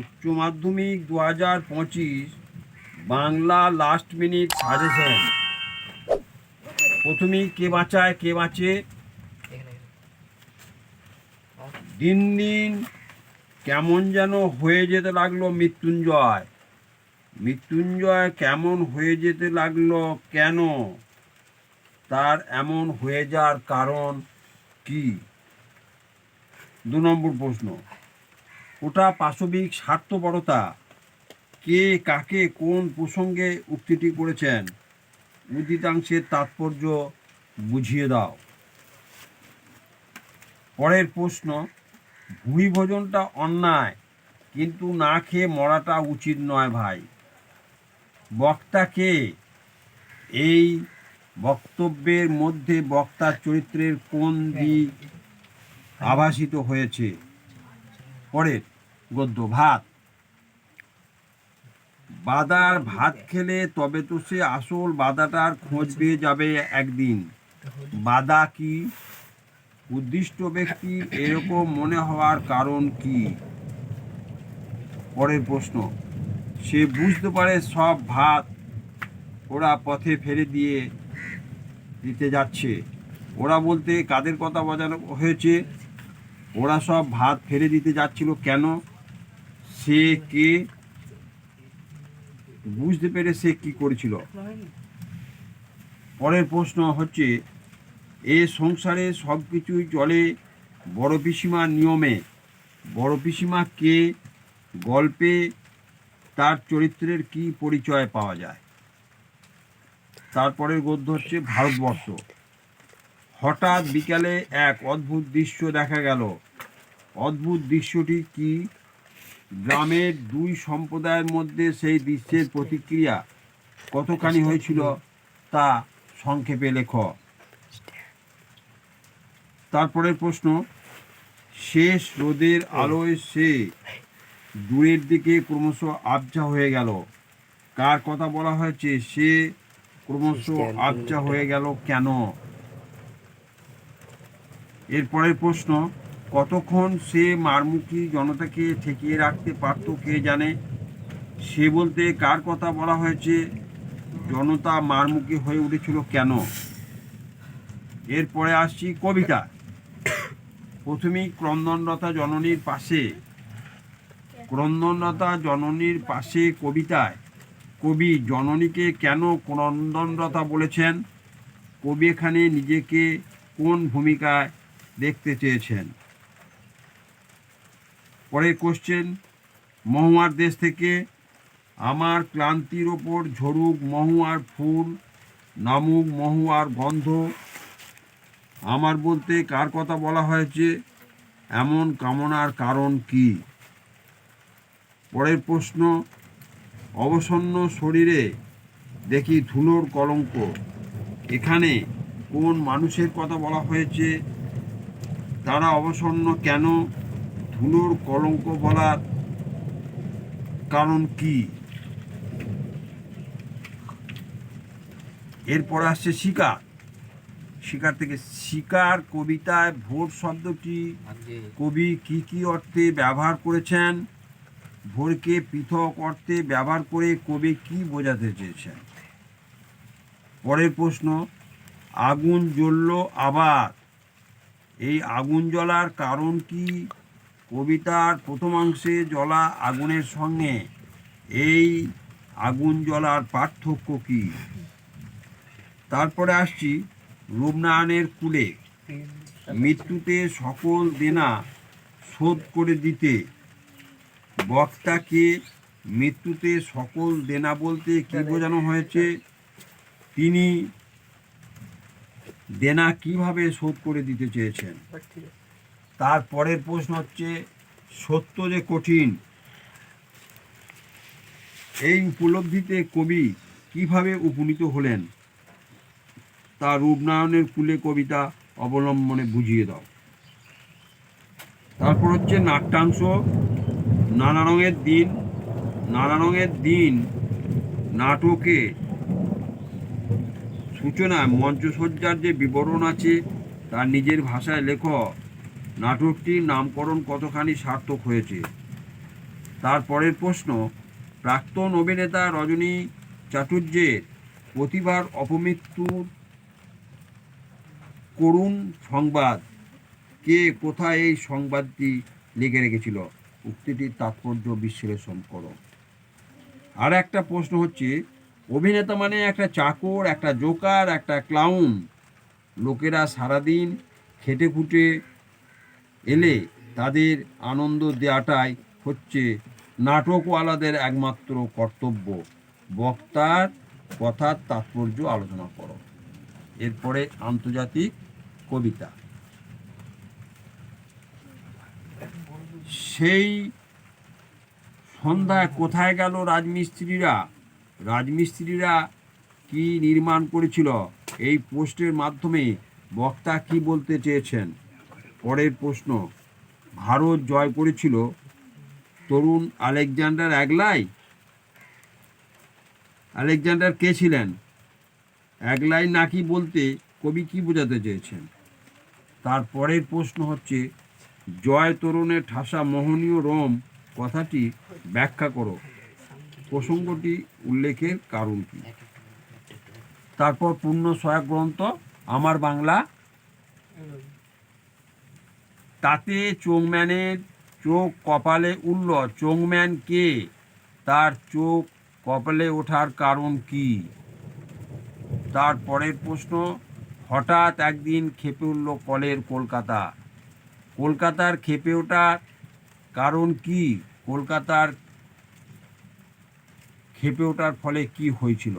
উচ্চ মাধ্যমিক দু হাজার পঁচিশ, বাংলা লাস্ট মিনিট সাজেশন প্রথমেই কে বাঁচায়, কে বাঁচে? দিন দিন কেমন যেন হয়ে যেতে লাগল মৃত্যুঞ্জয়। মৃত্যুঞ্জয় কেমন হয়ে যেতে লাগল, কেন? তার এমন হয়ে যাওয়ার কারণ কি? দু নম্বর প্রশ্ন। ওটা পাশবিক স্বার্থপরতা। কে কাকে কোন প্রসঙ্গে উক্তিটি করেছেন? উদিতাংশের তাৎপর্য বুঝিয়ে দাও। পরের প্রশ্ন ভুঁড়ি ভোজনটা অন্যায়, কিন্তু না খেয়ে মরাটা উচিত নয় ভাই। বক্তাকে এই বক্তব্যের মধ্যে বক্তার চরিত্রের কোন দিক আভাসিত হয়েছে? পরের গদ্য, ভাত। বাদার ভাত খেলে তবে তো সে আসল বাদাটার খোঁজ পেয়ে যাবে একদিন। বাদা কি? উদ্দিষ্ট ব্যক্তি, এরকম মনে হওয়ার কারণ কি? পরের প্রশ্ন। সে বুঝতে পারে সব ভাত ওরা পথে ফেলে দিয়ে দিতে যাচ্ছে। ওরা বলতে, কাদের কথা বোঝানো হয়েছে? ওরা সব ভাত ফেলে দিতে যাচ্ছিল কেন? সে কে? বুঝতে পেরে সে কি করেছিল? পরের প্রশ্ন হচ্ছে, এ সংসারে সব কিছুই চলে বড় পিসিমার নিয়মে। বড় পিসিমা কে? গল্পে তার চরিত্রের কি পরিচয় পাওয়া যায়? তারপরের গদ্য হচ্ছে ভারতবর্ষ। হঠাৎ বিকালে এক অদ্ভুত দৃশ্য দেখা গেল। অদ্ভুত দৃশ্যটি কি? গ্রামের দুই সম্প্রদায়ের মধ্যে সেই দৃশ্যের প্রতিক্রিয়া কতখানি হয়েছিল তা সংক্ষেপে লেখ। তারপরের প্রশ্ন, শেষ রোদের আলোয় সে দূরের দিকে ক্রমশ আবজা হয়ে গেল। কার কথা বলা হয়েছে? সে ক্রমশ আবজা হয়ে গেল কেন? এরপরের প্রশ্ন কতক্ষণ সে মারমুখী জনতাকে ঠেকিয়ে রাখতে পারত, কে জানে? সে বলতে কার কথা বলা হয়েছে? জনতা মারমুখী হয়ে উঠেছিল কেন? এরপরে আসছি কবিতা। প্রথমেই ক্রন্দনরতা জননীর পাশে। ক্রন্দনরতা জননীর পাশে কবিতায়, কবি, জননীকে কেন ক্রন্দনরতা বলেছেন? কবি এখানে নিজেকে কোন ভূমিকায় দেখতে চেয়েছেন? পরের কোশ্চেন মহুয়ার দেশ থেকে আমার ক্লান্তির ওপর ঝরুক মহুয়ার ফুল, নামুক মহুয়ার গন্ধ। আমার বলতে কার কথা বলা হয়েছে? এমন কামনার কারণ কি? পরের প্রশ্ন, অবসন্ন শরীরে দেখি ধুলোর কলঙ্ক। এখানে কোন মানুষের কথা বলা হয়েছে? তারা অবসন্ন কেন? ধুলোর কলঙ্ক বলার কারণ কি? এরপর আসছে শিকার শিকার থেকে শিকার কবিতায় ভোট শব্দটি কবি কি কি অর্থে ব্যবহার করেছেন? ভোরকে পৃথক অর্থে ব্যবহার করে কবি কি বোঝাতে চেয়েছেন? পরের প্রশ্ন আগুন জ্বলল আবার। এই আগুন জ্বলার কারণ কি? কবিতার প্রথমাংশে জ্বলা আগুনের সঙ্গে। এই আগুন জ্বলার পার্থক্য কি? তারপরে আসছি রূপনারায়ণের কুলে। মৃত্যুতে সকল দেনা শোধ করে দিতে। বক্তাকে মৃত্যুতে সকল দেনা বলতে কি বোঝানো হয়েছে? তিনি দেনা কীভাবে শোধ করে দিতে চেয়েছেন? তারপরের প্রশ্ন হচ্ছে, সত্য যে কঠিন, এই উপলব্ধিতে কবি কীভাবে উপনীত হলেন? তার রূপনারায়ণের কুলে কবিতা অবলম্বনে বুঝিয়ে দাও। তারপর হচ্ছে নাট্যাংশ, নানা রঙের দিন, নানা রঙের দিন, নাটকে সূচনায় মঞ্চসজ্জার যে বিবরণ আছে, তার নিজের ভাষায় লেখ। নাটকটির নামকরণ কতখানি সার্থক হয়েছে? তারপরের প্রশ্ন, প্রাক্তন অভিনেতা রজনী চাটুর্যের প্রতিভার অপমৃত্যুর করুণ সংবাদ। কে কোথায় এই সংবাদটি লিখে রেখেছিল? উক্তিটির তাৎপর্য বিশ্লেষণ করো। আর একটা প্রশ্ন হচ্ছে, অভিনেতা মানে একটা চাকর, একটা জোকার, একটা ক্লাউন। লোকেরা সারাদিন খেটে খুটে এলে তাদের আনন্দ দেওয়াটাই হচ্ছে নাটকওয়ালাদের একমাত্র কর্তব্য। বক্তার কথার তাৎপর্য আলোচনা করো। এরপরে আন্তর্জাতিক কবিতা। সেই সন্ধ্যায় কোথায় গেল রাজমিস্ত্রিরা? রাজমিস্ত্রিরা কি নির্মাণ করেছিল? এই পোস্টের মাধ্যমে বক্তা কি বলতে চেয়েছেন? পরের প্রশ্ন, ভারত জয় করেছিল তরুণ আলেকজান্ডার একলাই? আলেকজান্ডার কে ছিলেন? একলাই নাকি বলতে কবি কি বোঝাতে চেয়েছেন? তার পরের প্রশ্ন হচ্ছে, জয় তরুণের ঠাসা মোহনীয় রোম কথাটি ব্যাখ্যা করো। প্রসঙ্গটি উল্লেখের কারণ কি? তারপর পূর্ণ সহায়ক গ্রন্থ, আমার বাংলা তাতে চোংম্যানের চোখ কপালে উঠল চোংম্যান কে? তার চোখ কপালে ওঠার কারণ কি? তার পরের প্রশ্ন, হঠাৎ একদিন খেপে উঠল কলের কলকাতা। কলকাতার খেপে ওঠার কারণ কি? কলকাতার খেপে ওঠার ফলে কি হয়েছিল?